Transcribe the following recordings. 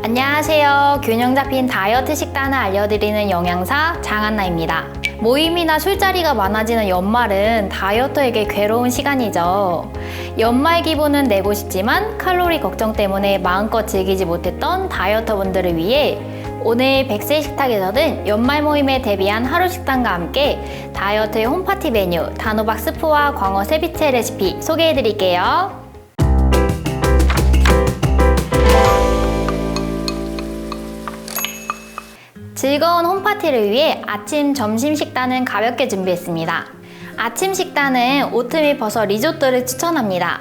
안녕하세요. 균형 잡힌 다이어트 식단을 알려드리는 영양사 장한나입니다. 모임이나 술자리가 많아지는 연말은 다이어터에게 괴로운 시간이죠. 연말 기분은 내고 싶지만 칼로리 걱정 때문에 마음껏 즐기지 못했던 다이어터 분들을 위해 오늘 백세 식탁에서는 연말 모임에 대비한 하루 식단과 함께 다이어트의 홈파티 메뉴 단호박 스프와 광어 세비체 레시피 소개해 드릴게요. 즐거운 홈파티를 위해 아침, 점심 식단은 가볍게 준비했습니다. 아침 식단은 오트밀 버섯 리조또를 추천합니다.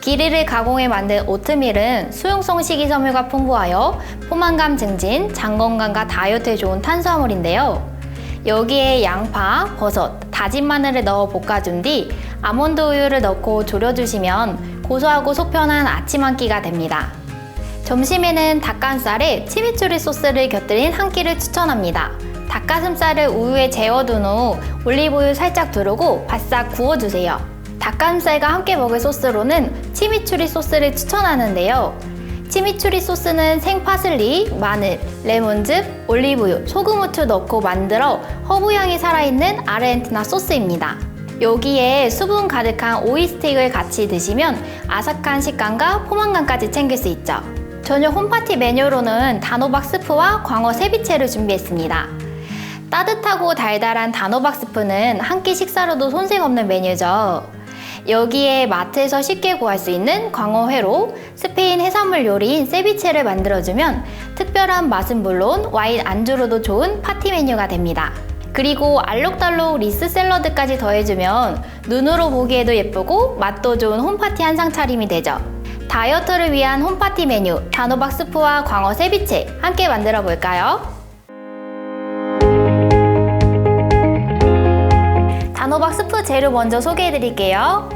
기리를 가공해 만든 오트밀은 수용성 식이섬유가 풍부하여 포만감 증진, 장 건강과 다이어트에 좋은 탄수화물인데요. 여기에 양파, 버섯, 다진 마늘을 넣어 볶아준 뒤 아몬드 우유를 넣고 졸여주시면 고소하고 속편한 아침 한 끼가 됩니다. 점심에는 닭가슴살에 치미추리 소스를 곁들인 한 끼를 추천합니다. 닭가슴살을 우유에 재워둔 후 올리브유 살짝 두르고 바싹 구워주세요. 닭가슴살과 함께 먹을 소스로는 치미추리 소스를 추천하는데요. 치미추리 소스는 생파슬리, 마늘, 레몬즙, 올리브유, 소금, 후추 넣고 만들어 허브향이 살아있는 아르헨티나 소스입니다. 여기에 수분 가득한 오이 스틱을 같이 드시면 아삭한 식감과 포만감까지 챙길 수 있죠. 저녁 홈파티 메뉴로는 단호박 스프와 광어 세비체를 준비했습니다. 따뜻하고 달달한 단호박 스프는 한 끼 식사로도 손색 없는 메뉴죠. 여기에 마트에서 쉽게 구할 수 있는 광어회로 스페인 해산물 요리인 세비체를 만들어주면 특별한 맛은 물론 와인 안주로도 좋은 파티 메뉴가 됩니다. 그리고 알록달록 리스 샐러드까지 더해주면 눈으로 보기에도 예쁘고 맛도 좋은 홈파티 한상 차림이 되죠. 다이어트를 위한 홈파티 메뉴 단호박 스프와 광어 세비체 함께 만들어 볼까요? 단호박 스프 재료 먼저 소개해 드릴게요.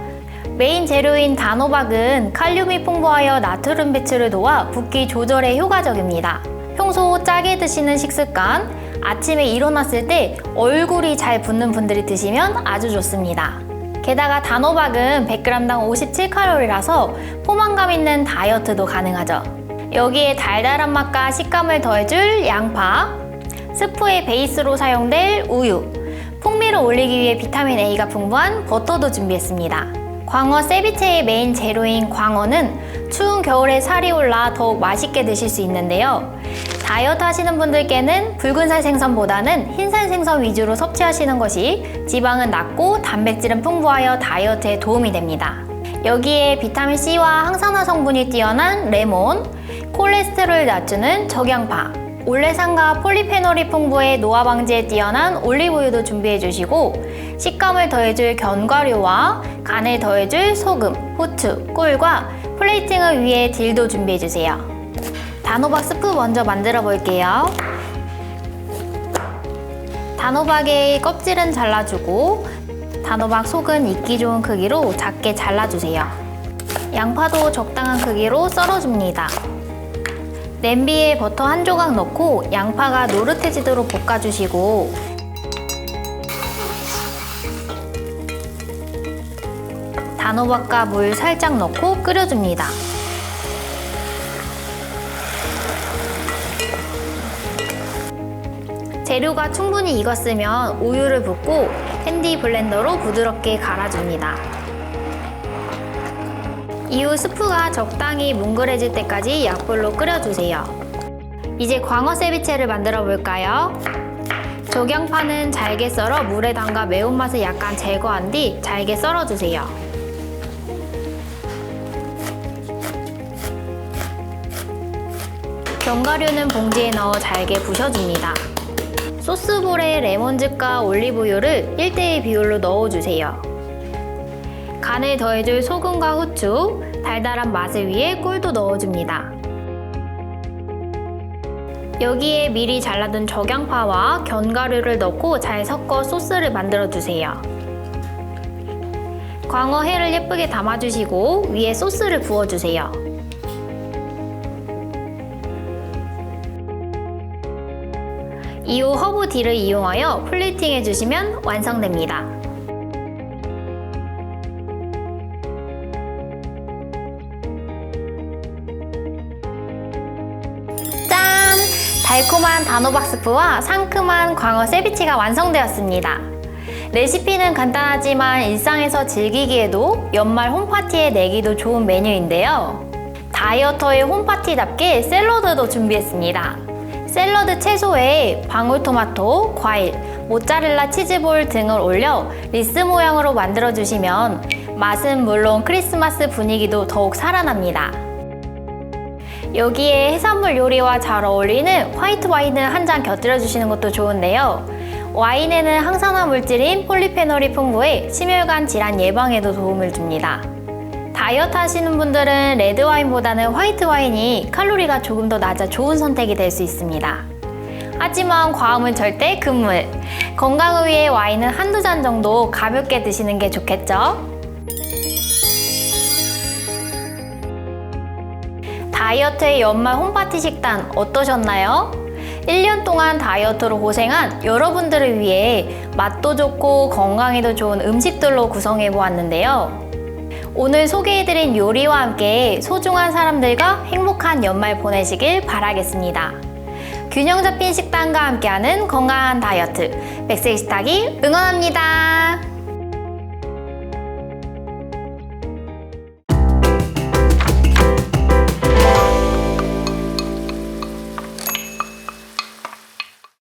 메인 재료인 단호박은 칼륨이 풍부하여 나트륨 배출을 도와 붓기 조절에 효과적입니다. 평소 짜게 드시는 식습관, 아침에 일어났을 때 얼굴이 잘 붓는 분들이 드시면 아주 좋습니다. 게다가 단호박은 100g당 57칼로리라서 포만감 있는 다이어트도 가능하죠. 여기에 달달한 맛과 식감을 더해줄 양파, 스프의 베이스로 사용될 우유, 풍미를 올리기 위해 비타민 A가 풍부한 버터도 준비했습니다. 광어 세비체의 메인 재료인 광어는 추운 겨울에 살이 올라 더욱 맛있게 드실 수 있는데요. 다이어트 하시는 분들께는 붉은살 생선보다는 흰살 생선 위주로 섭취하시는 것이 지방은 낮고 단백질은 풍부하여 다이어트에 도움이 됩니다. 여기에 비타민C와 항산화 성분이 뛰어난 레몬, 콜레스테롤을 낮추는 적양파, 올레산과 폴리페놀이 풍부해 노화 방지에 뛰어난 올리브유도 준비해 주시고 식감을 더해줄 견과류와 간을 더해줄 소금, 후추, 꿀과 플레이팅을 위해 딜도 준비해 주세요. 단호박 스프 먼저 만들어 볼게요. 단호박의 껍질은 잘라주고 단호박 속은 익기 좋은 크기로 작게 잘라주세요. 양파도 적당한 크기로 썰어줍니다. 냄비에 버터 한 조각 넣고 양파가 노릇해지도록 볶아주시고 단호박과 물 살짝 넣고 끓여줍니다. 재료가 충분히 익었으면 우유를 붓고 핸디 블렌더로 부드럽게 갈아줍니다. 이후 스프가 적당히 뭉글해질 때까지 약불로 끓여주세요. 이제 광어 세비체를 만들어 볼까요? 조경파는 잘게 썰어 물에 담가 매운맛을 약간 제거한 뒤 잘게 썰어주세요. 견과류는 봉지에 넣어 잘게 부셔줍니다. 소스볼에 레몬즙과 올리브유를 1대1 비율로 넣어주세요. 간을 더해줄 소금과 후추, 달달한 맛을 위해 꿀도 넣어줍니다. 여기에 미리 잘라둔 적양파와 견과류를 넣고 잘 섞어 소스를 만들어 주세요. 광어회를 예쁘게 담아주시고 위에 소스를 부어주세요. 이후 허브 딜을 이용하여 플레이팅 해 주시면 완성됩니다. 달콤한 단호박 스프와 상큼한 광어 세비치가 완성되었습니다. 레시피는 간단하지만 일상에서 즐기기에도 연말 홈파티에 내기도 좋은 메뉴인데요. 다이어터의 홈파티답게 샐러드도 준비했습니다. 샐러드 채소에 방울토마토, 과일, 모짜렐라 치즈볼 등을 올려 리스 모양으로 만들어주시면 맛은 물론 크리스마스 분위기도 더욱 살아납니다. 여기에 해산물 요리와 잘 어울리는 화이트 와인을 한 잔 곁들여 주시는 것도 좋은데요. 와인에는 항산화 물질인 폴리페놀이 풍부해 심혈관 질환 예방에도 도움을 줍니다. 다이어트 하시는 분들은 레드 와인보다는 화이트 와인이 칼로리가 조금 더 낮아 좋은 선택이 될 수 있습니다. 하지만 과음은 절대 금물. 건강을 위해 와인은 한두 잔 정도 가볍게 드시는 게 좋겠죠? 다이어트의 연말 홈파티 식단 어떠셨나요? 1년 동안 다이어트로 고생한 여러분들을 위해 맛도 좋고 건강에도 좋은 음식들로 구성해 보았는데요. 오늘 소개해드린 요리와 함께 소중한 사람들과 행복한 연말 보내시길 바라겠습니다. 균형 잡힌 식단과 함께하는 건강한 다이어트 백세식탁이 응원합니다.